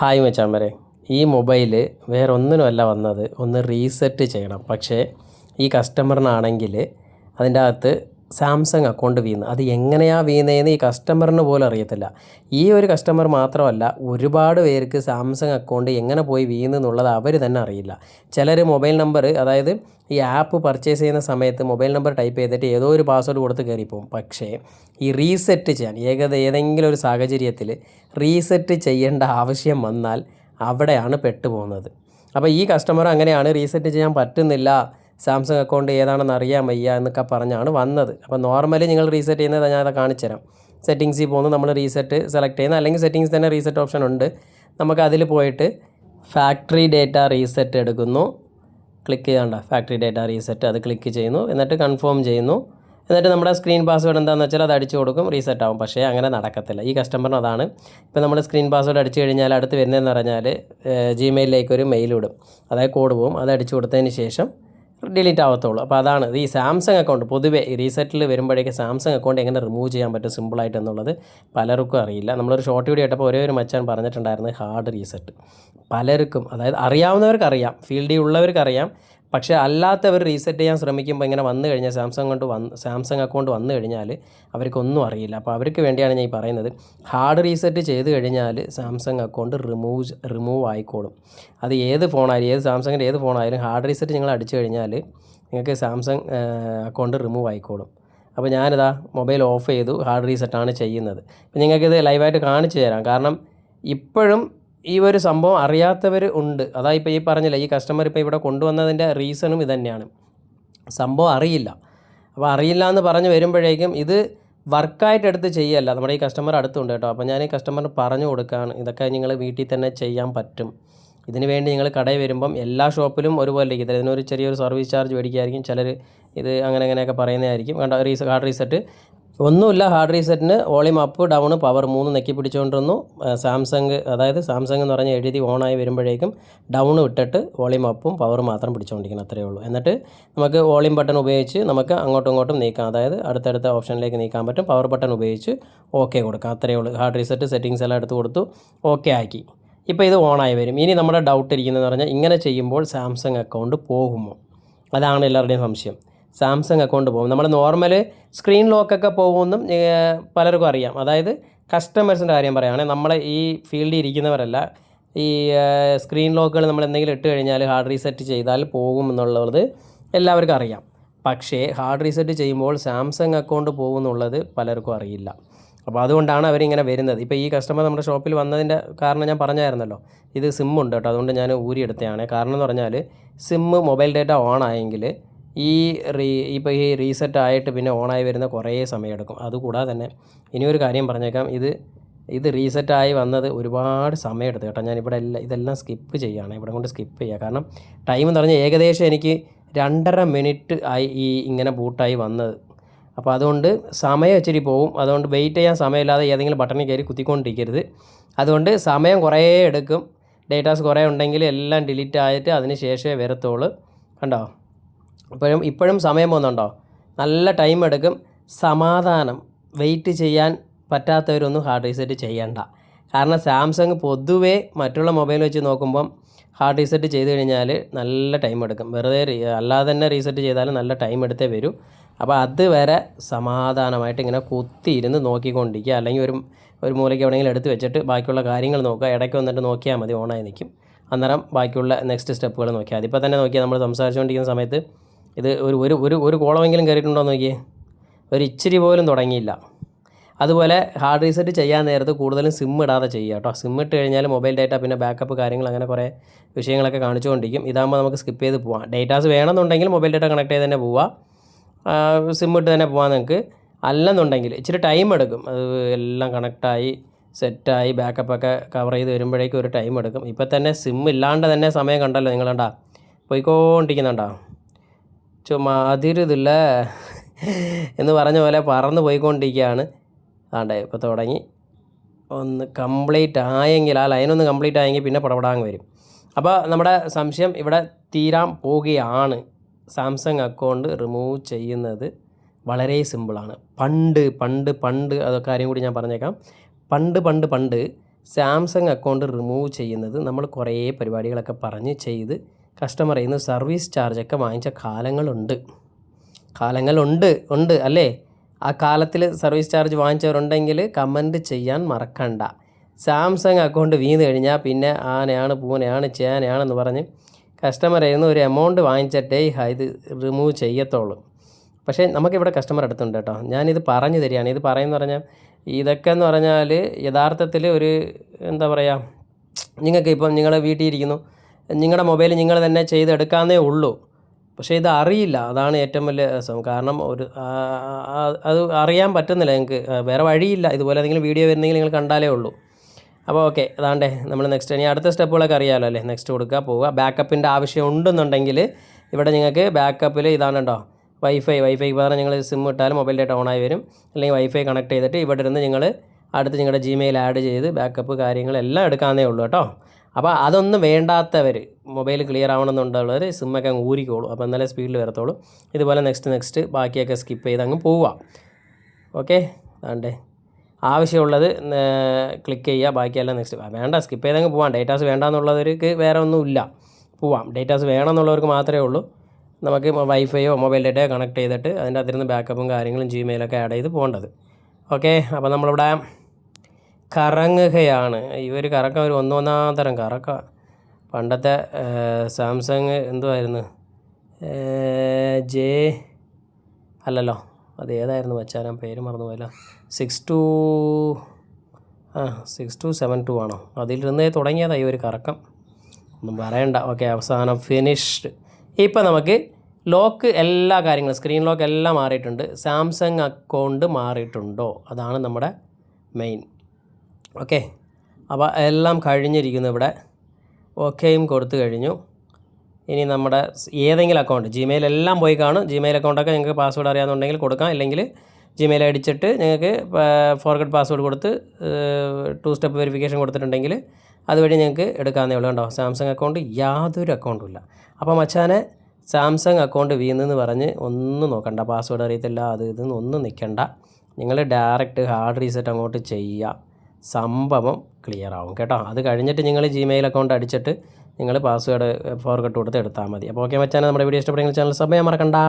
Hi മച്ചാമ്പരെ ഈ mobile വേറെ ഒന്നിനുമല്ല വന്നത്. ഒന്ന് റീസെറ്റ് ചെയ്യണം. പക്ഷേ ഈ കസ്റ്റമറിനാണെങ്കിൽ അതിന്റെ അകത്ത് സാംസങ് അക്കൗണ്ട് വീണ്. അത് എങ്ങനെയാണ് വീണതെന്ന് ഈ കസ്റ്റമറിന് പോലും അറിയത്തില്ല. ഈ ഒരു കസ്റ്റമർ മാത്രമല്ല ഒരുപാട് പേർക്ക് സാംസങ് അക്കൗണ്ട് എങ്ങനെ പോയി വീണെന്നുള്ളത് അവർ തന്നെ അറിയില്ല. ചിലർ മൊബൈൽ നമ്പർ അതായത് ഈ ആപ്പ് പർച്ചേസ് ചെയ്യുന്ന സമയത്ത് മൊബൈൽ നമ്പർ ടൈപ്പ് ചെയ്തിട്ട് ഏതോ ഒരു പാസ്വേഡ് കൊടുത്ത് കയറിപ്പോവും. പക്ഷേ ഈ റീസെറ്റ് ചെയ്യാൻ ഏകദ ഏതെങ്കിലും ഒരു സാഹചര്യത്തിൽ റീസെറ്റ് ചെയ്യേണ്ട ആവശ്യം വന്നാൽ അവിടെയാണ് പെട്ടുപോകുന്നത്. അപ്പോൾ ഈ കസ്റ്റമർ അങ്ങനെയാണ് റീസെറ്റ് ചെയ്യാൻ പറ്റുന്നില്ല. സാംസങ് അക്കൗണ്ട് ഏതാണെന്ന് അറിയാൻ വയ്യ എന്നൊക്കെ പറഞ്ഞാണ് വന്നത്. അപ്പോൾ നോർമലി നിങ്ങൾ റീസെറ്റ് ചെയ്യുന്നത് കാണിച്ചു തരാം സെറ്റിങ്സിൽ പോകുന്നു നമ്മൾ റീസെറ്റ് സെലക്ട് ചെയ്യുന്ന അല്ലെങ്കിൽ സെറ്റിങ്സ് തന്നെ റീസെറ്റ് ഓപ്ഷൻ ഉണ്ട്. നമുക്ക് അതിൽ പോയിട്ട് ഫാക്ടറി ഡേറ്റ റീസെറ്റ് എടുക്കുന്നു. ക്ലിക്ക് ചെയ്യണ്ട ഫാക്ടറി ഡേറ്റ റീസെറ്റ് അത് ക്ലിക്ക് ചെയ്യുന്നു. എന്നിട്ട് കൺഫേം ചെയ്യുന്നു. എന്നിട്ട് നമ്മുടെ സ്ക്രീൻ പാസ്വേഡ് എന്താണെന്ന് വെച്ചാൽ അത് അടിച്ചു കൊടുക്കും റീസെറ്റ് ആവും. പക്ഷേ അങ്ങനെ നടക്കത്തില്ല. ഈ കസ്റ്റമറിന് അതാണ്. ഇപ്പോൾ നമ്മൾ സ്ക്രീൻ പാസ്വേഡ് അടിച്ചു കഴിഞ്ഞാൽ അടുത്ത് വരുന്നതെന്ന് പറഞ്ഞാൽ ജിമെയിലിലേക്ക് ഒരു മെയിൽ വിടും അതായത് കോഡ് പോകും. അത് അടിച്ചു കൊടുത്തതിന് ശേഷം ഡിലീറ്റ് ആവത്തുള്ളൂ. അപ്പോൾ അതാണ് ഈ സാംസങ് അക്കൗണ്ട് പൊതുവേ റീസെറ്റിൽ വരുമ്പോഴേക്ക് സാംസങ് അക്കൗണ്ട് എങ്ങനെ റിമൂവ് ചെയ്യാൻ പറ്റും സിമ്പിളായിട്ട് എന്നുള്ളത് പലർക്കും അറിയില്ല. നമ്മളൊരു ഷോർട്ട് വീഡിയോ ഇട്ടപ്പോൾ ഒരേ ഒരു മച്ചാൻ പറഞ്ഞിട്ടുണ്ടായിരുന്നു ഹാർഡ് റീസെറ്റ് പലർക്കും അതായത് അറിയാവുന്നവർക്ക് അറിയാം ഫീൽഡിൽ ഉള്ളവർക്ക് അറിയാം പക്ഷേ അല്ലാത്തവർ റീസെറ്റ് ചെയ്യാൻ ശ്രമിക്കുമ്പോൾ ഇങ്ങനെ വന്നു കഴിഞ്ഞാൽ സാംസങ് കൊണ്ട് വന്ന് സാംസങ് അക്കൗണ്ട് വന്നു കഴിഞ്ഞാൽ അവർക്കൊന്നും അറിയില്ല. അപ്പോൾ അവർക്ക് വേണ്ടിയാണ് ഞാൻ ഈ പറയുന്നത്. ഹാർഡ് റീസെറ്റ് ചെയ്ത് കഴിഞ്ഞാൽ സാംസങ് അക്കൗണ്ട് റിമൂവ് റിമൂവ് ആയിക്കോളും. അത് ഏത് ഫോണായാലും ഏത് സാംസങ്ങിന്റെ ഏത് ഫോണായാലും ഹാർഡ് റീസെറ്റ് നിങ്ങൾ അടിച്ചു കഴിഞ്ഞാൽ നിങ്ങൾക്ക് സാംസങ് അക്കൗണ്ട് റിമൂവ് ആയിക്കോളും. അപ്പോൾ ഞാനിതാ മൊബൈൽ ഓഫ് ചെയ്തു ഹാർഡ് റീസെറ്റാണ് ചെയ്യുന്നത്. അപ്പോൾ നിങ്ങൾക്കിത് ലൈവായിട്ട് കാണിച്ചു തരാം. കാരണം ഇപ്പോഴും ഈ ഒരു സംഭവം അറിയാത്തവർ ഉണ്ട്. അതാ ഇപ്പോൾ ഈ പറഞ്ഞില്ല ഈ കസ്റ്റമർ ഇപ്പോൾ ഇവിടെ കൊണ്ടുവന്നതിന്റെ റീസണും ഇത് തന്നെയാണ് സംഭവം അറിയില്ല. അപ്പോൾ അറിയില്ല എന്ന് പറഞ്ഞ് വരുമ്പോഴേക്കും ഇത് വർക്കായിട്ട് എടുത്ത് ചെയ്യല്ല. നമ്മുടെ ഈ കസ്റ്റമർ അടുത്തുണ്ട് കേട്ടോ. അപ്പോൾ ഞാൻ ഈ കസ്റ്റമറിന് പറഞ്ഞു കൊടുക്കുകയാണ് ഇതൊക്കെ നിങ്ങൾ വീട്ടിൽ തന്നെ ചെയ്യാൻ പറ്റും. ഇതിന് വേണ്ടി നിങ്ങൾ കടയിൽ വരുമ്പം എല്ലാ ഷോപ്പിലും ഒരുപോലെ ഇരിക്കും. ഇതിനൊരു ചെറിയൊരു സർവീസ് ചാർജ് മേടിക്കുമായിരിക്കും ചിലർ ഇത് അങ്ങനെ അങ്ങനെയൊക്കെ പറയുന്നതായിരിക്കും. ഹാർഡ് റീസെറ്റ് ഒന്നുമില്ല ഹാർഡ് റീസെറ്റിന് വോളിയം അപ്പ് ഡൗൺ പവർ മൂന്ന് നെക്കി പിടിച്ചുകൊണ്ടിരുന്നു സാംസങ് അതായത് സാംസങ് എന്ന് പറഞ്ഞാൽ എഴുതി ഓണായി വരുമ്പോഴേക്കും ഡൗൺ ഇട്ടിട്ട് വോളിയം അപ്പും പവർ മാത്രം പിടിച്ചുകൊണ്ടിരിക്കണം അത്രയേ ഉള്ളൂ. എന്നിട്ട് നമുക്ക് വോളിയം ബട്ടൺ ഉപയോഗിച്ച് നമുക്ക് അങ്ങോട്ടും ഇങ്ങോട്ടും നീക്കാം. അതായത് അടുത്തടുത്ത ഓപ്ഷനിലേക്ക് നീക്കാൻ പറ്റും. പവർ ബട്ടൺ ഉപയോഗിച്ച് ഓക്കെ കൊടുക്കാം. അത്രയേ ഉള്ളൂ. ഹാർഡ് റീസെറ്റ് സെറ്റിങ്സ് എല്ലാം എടുത്ത് കൊടുത്തു ഓക്കെ ആക്കി. ഇപ്പോൾ ഇത് ഓണായി വരും. ഇനി നമ്മുടെ ഡൗട്ട് ഇരിക്കുന്നതെന്ന് പറഞ്ഞാൽ ഇങ്ങനെ ചെയ്യുമ്പോൾ സാംസങ് അക്കൗണ്ട് പോകുമോ? അതാണ് എല്ലാവരുടെയും സംശയം. സാംസങ് അക്കൗണ്ട് പോകും. നമ്മൾ നോർമൽ സ്ക്രീൻ ലോക്കൊക്കെ പോകുമെന്നും പലർക്കും അറിയാം. അതായത് കസ്റ്റമേഴ്സിന്റെ കാര്യം പറയുകയാണെങ്കിൽ നമ്മൾ ഈ ഫീൽഡിൽ ഇരിക്കുന്നവരല്ല ഈ സ്ക്രീൻ ലോക്കുകൾ നമ്മൾ എന്തെങ്കിലും ഇട്ട് കഴിഞ്ഞാൽ ഹാർഡ് റീസെറ്റ് ചെയ്താൽ പോകും എന്നുള്ളത് എല്ലാവർക്കും അറിയാം. പക്ഷേ ഹാർഡ് റീസെറ്റ് ചെയ്യുമ്പോൾ സാംസങ് അക്കൗണ്ട് പോകുമെന്നുള്ളത് പലർക്കും അറിയില്ല. അപ്പോൾ അതുകൊണ്ടാണ് അവരിങ്ങനെ വരുന്നത്. ഇപ്പോൾ ഈ കസ്റ്റമർ നമ്മുടെ ഷോപ്പിൽ വന്നതിന്റെ കാരണം ഞാൻ പറഞ്ഞായിരുന്നല്ലോ. ഇത് സിമ്മുണ്ട് കേട്ടോ. അതുകൊണ്ട് ഞാൻ ഊരിയെടുത്തതാണ്. കാരണം എന്ന് പറഞ്ഞാൽ സിമ്മ് മൊബൈൽ ഡേറ്റ ഓൺ ആയെങ്കിൽ ഈ റീ ഇപ്പോൾ ഈ റീസെറ്റ് ആയിട്ട് പിന്നെ ഓണായി വരുന്ന കുറേ സമയമെടുക്കും. അതുകൂടാതെ തന്നെ ഇനിയൊരു കാര്യം പറഞ്ഞേക്കാം. ഇത് ഇത് റീസെറ്റായി വന്നത് ഒരുപാട് സമയമെടുത്തു കേട്ടോ. ഞാൻ ഇവിടെ എല്ലാം ഇതെല്ലാം സ്കിപ്പ് ചെയ്യുകയാണ്. ഇവിടെ കൊണ്ട് സ്കിപ്പ് ചെയ്യുക കാരണം ടൈം എന്ന് പറഞ്ഞാൽ ഏകദേശം എനിക്ക് രണ്ടര മിനിറ്റ് ആയി ഈ ഇങ്ങനെ ബൂട്ടായി വന്നത്. അപ്പോൾ അതുകൊണ്ട് സമയം ഇച്ചിരി പോവും അതുകൊണ്ട് വെയിറ്റ് ചെയ്യാൻ സമയമില്ലാതെ ഏതെങ്കിലും ബട്ടണിൽ കയറി കുത്തിക്കൊണ്ടിരിക്കരുത്. അതുകൊണ്ട് സമയം കുറേ എടുക്കും. ഡേറ്റാസ് കുറേ ഉണ്ടെങ്കിൽ എല്ലാം ഡിലീറ്റ് ആയിട്ട് അതിന് ശേഷമേ വരത്തുള്ളൂ. കണ്ടോ? ഇപ്പോഴും ഇപ്പോഴും സമയം പോകുന്നുണ്ടോ? നല്ല ടൈം എടുക്കും. സമാധാനം. വെയിറ്റ് ചെയ്യാൻ പറ്റാത്തവരൊന്നും ഹാർഡ് റീസെറ്റ് ചെയ്യണ്ട. കാരണം സാംസങ് പൊതുവേ മറ്റുള്ള മൊബൈൽ വെച്ച് നോക്കുമ്പം ഹാർഡ് റീസെറ്റ് ചെയ്ത് കഴിഞ്ഞാൽ നല്ല ടൈം എടുക്കും. വെറുതെ അല്ലാതെ തന്നെ റീസെറ്റ് ചെയ്താലും നല്ല ടൈം എടുത്തേ വരൂ. അപ്പോൾ അതുവരെ സമാധാനമായിട്ട് ഇങ്ങനെ കുത്തിയിരുന്ന് നോക്കിക്കൊണ്ടിരിക്കുക. അല്ലെങ്കിൽ ഒരു ഒരു മൂലയ്ക്ക് എവിടെയെങ്കിലും എടുത്ത് വെച്ചിട്ട് ബാക്കിയുള്ള കാര്യങ്ങൾ നോക്കുക. ഇടയ്ക്ക് വന്നിട്ട് നോക്കിയാൽ മതി ഓണായി നിൽക്കും അന്നേരം ബാക്കിയുള്ള നെക്സ്റ്റ് സ്റ്റെപ്പുകൾ നോക്കിയാൽ അതിപ്പോൾ തന്നെ നോക്കിയാൽ നമ്മൾ സംസാരിച്ചുകൊണ്ടിരിക്കുന്ന സമയത്ത് ഇത് ഒരു ഒരു ഒരു ഒരു കോളമെങ്കിലും കയറിയിട്ടുണ്ടോ നോക്കിയേ. ഒരു ഇച്ചിരി പോലും തുടങ്ങിയില്ല. അതുപോലെ ഹാർഡ് റീസെറ്റ് ചെയ്യാൻ നേരത്ത് കൂടുതലും സിം ഇടാതെ ചെയ്യുക കേട്ടോ. സിം ഇട്ട് കഴിഞ്ഞാൽ മൊബൈൽ ഡേറ്റ പിന്നെ ബാക്കപ്പ് കാര്യങ്ങൾ അങ്ങനെ കുറേ വിഷയങ്ങളൊക്കെ കാണിച്ചുകൊണ്ടിരിക്കും. ഇതാകുമ്പോൾ നമുക്ക് സ്കിപ്പ് ചെയ്ത് പോവാം. ഡേറ്റാസ് വേണമെന്നുണ്ടെങ്കിൽ മൊബൈൽ ഡേറ്റ കണക്ട് ചെയ്ത് തന്നെ പോവാം. സിം ഇട്ട് തന്നെ പോകാൻ നിങ്ങൾക്ക് അല്ലെന്നുണ്ടെങ്കിൽ ഇച്ചിരി ടൈം എടുക്കും. അത് എല്ലാം കണക്റ്റായി സെറ്റായി ബാക്കപ്പൊക്കെ കവർ ചെയ്ത് വരുമ്പോഴേക്കും ഒരു ടൈം എടുക്കും. ഇപ്പം തന്നെ സിം ഇല്ലാണ്ട് തന്നെ സമയം കണ്ടല്ലോ പോയിക്കോണ്ടിരിക്കുന്നുണ്ടോ പോയിക്കൊണ്ടിരിക്കുന്നുണ്ടോ. ചുമ്മാ അതിരുതില്ല എന്ന് പറഞ്ഞ പോലെ പറന്ന് പോയിക്കൊണ്ടിരിക്കുകയാണ്. ആണ്ടേ ഇപ്പോൾ തുടങ്ങി. ഒന്ന് കംപ്ലീറ്റ് ആയെങ്കിൽ ആ ലൈനൊന്ന് കംപ്ലീറ്റ് ആയെങ്കിൽ പിന്നെ പടപടാങ്ങ് വരും. അപ്പോൾ നമ്മുടെ സംശയം ഇവിടെ തീരാൻ പോവുകയാണ്. സാംസങ് അക്കൗണ്ട് റിമൂവ് ചെയ്യുന്നത് വളരെ സിമ്പിളാണ് പണ്ട് പണ്ട് പണ്ട് അതൊക്കെ കാര്യം കൂടി ഞാൻ പറഞ്ഞേക്കാം. പണ്ട് പണ്ട് പണ്ട് സാംസങ് അക്കൗണ്ട് റിമൂവ് ചെയ്യുന്നത് നമ്മൾ കുറേ പരിപാടികളൊക്കെ പറഞ്ഞ് ചെയ്ത് കസ്റ്റമറിൽ നിന്ന് സർവീസ് ചാർജൊക്കെ വാങ്ങിച്ച കാലങ്ങളുണ്ട്. കാലങ്ങളുണ്ട് ഉണ്ട് അല്ലേ? ആ കാലത്തിൽ സർവീസ് ചാർജ് വാങ്ങിച്ചവരുണ്ടെങ്കിൽ കമന്റ് ചെയ്യാൻ മറക്കണ്ട. സാംസങ് അക്കൗണ്ട് വീണ് കഴിഞ്ഞാൽ പിന്നെ ആനയാണ് പൂനെയാണ് ചേനയാണെന്ന് പറഞ്ഞ് കസ്റ്റമറിൽ നിന്ന് ഒരു എമൗണ്ട് വാങ്ങിച്ചിട്ടേ ഇത് റിമൂവ് ചെയ്യത്തുള്ളൂ. പക്ഷേ നമുക്കിവിടെ കസ്റ്റമർ അടുത്തുണ്ട് കേട്ടോ. ഞാനിത് പറഞ്ഞു തരികയാണ്. ഇത് പറയുന്ന പറഞ്ഞാൽ ഇതൊക്കെ എന്ന് പറഞ്ഞാൽ യഥാർത്ഥത്തിൽ ഒരു എന്താ പറയുക നിങ്ങൾക്ക് ഇപ്പം നിങ്ങൾ വീട്ടിൽ ഇരിക്കുന്നു നിങ്ങളുടെ മൊബൈൽ നിങ്ങൾ തന്നെ ചെയ്തെടുക്കാന്നേ ഉള്ളൂ. പക്ഷേ ഇത് അറിയില്ല. അതാണ് ഏറ്റവും വലിയ രസം. കാരണം ഒരു അത് അറിയാൻ പറ്റുന്നില്ല നിങ്ങൾക്ക് വേറെ വഴിയില്ല. ഇതുപോലെ എന്തെങ്കിലും വീഡിയോ വരുന്നെങ്കിൽ നിങ്ങൾ കണ്ടാലേ ഉള്ളൂ. അപ്പോൾ ഓക്കെ അതാണ്ടേ നമ്മൾ നെക്സ്റ്റ് ഇനി അടുത്ത സ്റ്റെപ്പുകളൊക്കെ അറിയാമല്ലോ അല്ലേ? നെക്സ്റ്റ് കൊടുക്കുക പോവുക ബാക്കപ്പിന്റെ ആവശ്യം ഉണ്ടെന്നുണ്ടെങ്കിൽ ഇവിടെ നിങ്ങൾക്ക് ബാക്കപ്പിൽ ഇതാണ് കേട്ടോ വൈഫൈ വൈഫൈ പകരം നിങ്ങൾ സിം ഇട്ടാലും മൊബൈൽ ഡേറ്റ ഓണായി വരും. അല്ലെങ്കിൽ വൈഫൈ കണക്ട് ചെയ്തിട്ട് ഇവിടെ ഇരുന്ന് നിങ്ങൾ അടുത്ത് നിങ്ങളുടെ ജിമെയിൽ ആഡ് ചെയ്ത് ബാക്കപ്പ് കാര്യങ്ങളെല്ലാം എടുക്കാവുന്നേ ഉള്ളൂ കേട്ടോ. അപ്പോൾ അതൊന്നും വേണ്ടാത്തവർ മൊബൈൽ ക്ലിയർ ആവണമെന്നുള്ളവർ സിമ്മൊക്കെ അങ്ങ് ഊരിക്കോളൂ. അപ്പോൾ എന്നാലേ സ്പീഡിൽ വരത്തോളൂ ഇതുപോലെ നെക്സ്റ്റ് നെക്സ്റ്റ് ബാക്കിയൊക്കെ സ്കിപ്പ് ചെയ്ത് അങ്ങ് പോവുക. ഓക്കെ? അതാണ്ടേ. ആവശ്യമുള്ളത് ക്ലിക്ക് ചെയ്യുക ബാക്കിയെല്ലാം നെക്സ്റ്റ്. വേണ്ട സ്കിപ്പ് ചെയ്തങ്ങ് പോവാം. ഡേറ്റാസ് വേണ്ടാന്നുള്ളവർക്ക് വേറെ ഒന്നുമില്ല. പോവാം. ഡേറ്റാസ് വേണമെന്നുള്ളവർക്ക് മാത്രമേ ഉള്ളൂ. നമുക്ക് വൈഫൈയോ മൊബൈൽ ഡേറ്റയോ കണക്ട് ചെയ്തിട്ട് അതിന്റെ അതിരുന്ന് ബാക്കപ്പും കാര്യങ്ങളും ജിമെയിലൊക്കെ ആഡ് ചെയ്ത് പോകേണ്ടത്. ഓക്കെ? അപ്പോൾ നമ്മളിവിടെ കറങ്ങുകയാണ്. ഈ ഒരു കറക്കം ഒരു ഒന്നൊന്നാം തരം കറക്ക. പണ്ടത്തെ സാംസങ് എന്തുമായിരുന്നു ജെ അല്ലല്ലോ. അത് ഏതായിരുന്നു വെച്ചാൽ പേര് മറന്നുപോയല്ലോ. സിക്സ് ടു ആ സിക്സ് ടു സെവൻ ടു ആണോ? അതിലിരുന്നേ തുടങ്ങിയതായി ഒരു കറക്കം. ഒന്നും പറയണ്ട. ഓക്കെ അവസാനം ഫിനിഷ്ഡ്. ഇപ്പം നമുക്ക് ലോക്ക് എല്ലാ കാര്യങ്ങളും സ്ക്രീൻ ലോക്ക് എല്ലാം മാറിയിട്ടുണ്ട്. സാംസങ് അക്കൗണ്ട് മാറിയിട്ടുണ്ടോ? അതാണ് നമ്മുടെ മെയിൻ. ഓക്കെ. അപ്പോൾ എല്ലാം കഴിഞ്ഞിരിക്കുന്നു ഇവിടെ. ഓക്കെയും കൊടുത്തു കഴിഞ്ഞു. ഇനി നമ്മുടെ ഏതെങ്കിലും അക്കൗണ്ട് ജിമെയിൽ എല്ലാം പോയി കാണും. ജിമെയിൽ അക്കൗണ്ടൊക്കെ നിങ്ങൾക്ക് പാസ്വേഡ് അറിയാമെന്നുണ്ടെങ്കിൽ കൊടുക്കാം. അല്ലെങ്കിൽ ജിമെയിൽ അടിച്ചിട്ട് നിങ്ങൾക്ക് ഫോർഗഡ് പാസ്വേഡ് കൊടുത്ത് ടു സ്റ്റെപ്പ് വെരിഫിക്കേഷൻ കൊടുത്തിട്ടുണ്ടെങ്കിൽ അതുവഴി നിങ്ങൾക്ക് എടുക്കാവുന്നേ ഉള്ളൂ കണ്ടോ? സാംസങ് അക്കൗണ്ട് യാതൊരു അക്കൗണ്ടും ഇല്ല. അപ്പോൾ മച്ചാനെ സാംസങ് അക്കൗണ്ട് വീന്നെന്ന് പറഞ്ഞ് ഒന്നും നോക്കണ്ട. പാസ്വേഡ് അറിയത്തില്ല അത് ഇതെന്ന് ഒന്നും നിൽക്കണ്ട. നിങ്ങൾ ഡയറക്റ്റ് ഹാർഡ് റീസെറ്റ് അങ്ങോട്ട് ചെയ്യുക. സംഭവം ക്ലിയർ ആവും. കേട്ടോ? അത് കഴിഞ്ഞിട്ട് നിങ്ങൾ ജിമെയിൽ അക്കൗണ്ട് അടിച്ചിട്ട് നിങ്ങൾ പാസ്വേഡ് ഫോർഗട്ട് കൊടുത്ത് എടുത്താൽ മതി. അപ്പോൾ ഓക്കെ വെച്ചാൽ നമ്മുടെ വീഡിയോ ഇഷ്ടപ്പെടുന്ന ചാനൽ സബ് ചെയ്യാൻ മറക്കണ്ട.